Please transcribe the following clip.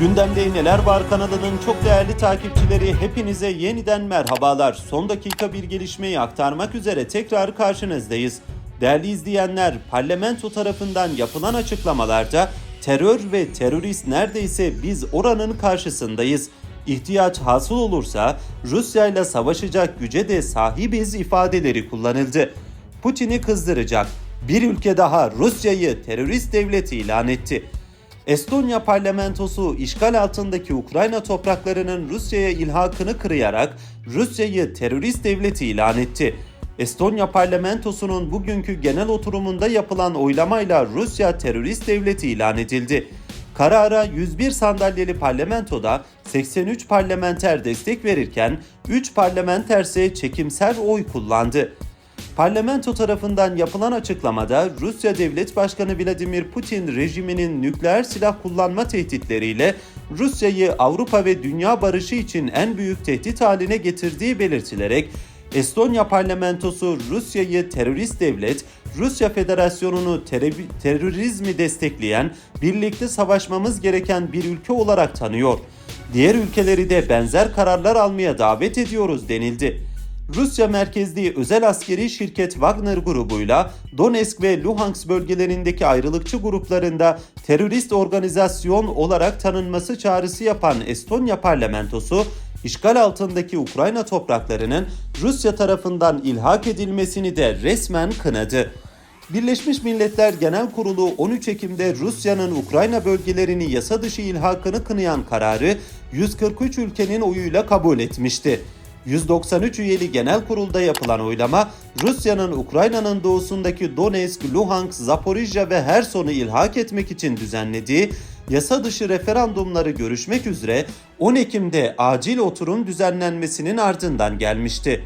Gündemde Neler Var kanalının çok değerli takipçileri hepinize yeniden merhabalar. Son dakika bir gelişmeyi aktarmak üzere tekrar karşınızdayız. Değerli izleyenler, parlamento tarafından yapılan açıklamalarda terör ve terörist neredeyse biz oranın karşısındayız. İhtiyaç hasıl olursa Rusya ile savaşacak güce de sahibiz ifadeleri kullanıldı. Putin'i kızdıracak bir ülke daha Rusya'yı terörist devlet ilan etti. Estonya parlamentosu işgal altındaki Ukrayna topraklarının Rusya'ya ilhakını kırayarak Rusya'yı terörist devlet ilan etti. Estonya parlamentosunun bugünkü genel oturumunda yapılan oylamayla Rusya terörist devleti ilan edildi. Karara 101 sandalyeli parlamentoda 83 parlamenter destek verirken 3 parlamenterse çekimser oy kullandı. Parlamento tarafından yapılan açıklamada Rusya Devlet Başkanı Vladimir Putin rejiminin nükleer silah kullanma tehditleriyle Rusya'yı Avrupa ve dünya barışı için en büyük tehdit haline getirdiği belirtilerek Estonya parlamentosu Rusya'yı terörist devlet, Rusya Federasyonu'nu tere- terörizmi destekleyen, birlikte savaşmamız gereken bir ülke olarak tanıyor. Diğer ülkeleri de benzer kararlar almaya davet ediyoruz denildi. Rusya merkezli özel askeri şirket Wagner grubuyla Donetsk ve Luhansk bölgelerindeki ayrılıkçı gruplarında terörist organizasyon olarak tanınması çağrısı yapan Estonya parlamentosu, işgal altındaki Ukrayna topraklarının Rusya tarafından ilhak edilmesini de resmen kınadı. Birleşmiş Milletler Genel Kurulu 13 Ekim'de Rusya'nın Ukrayna bölgelerini yasa dışı ilhakını kınayan kararı 143 ülkenin oyuyla kabul etmişti. 193 üyeli genel kurulda yapılan oylama Rusya'nın Ukrayna'nın doğusundaki Donetsk, Luhansk, Zaporijya ve Herson'u ilhak etmek için düzenlediği yasa dışı referandumları görüşmek üzere 10 Ekim'de acil oturum düzenlenmesinin ardından gelmişti.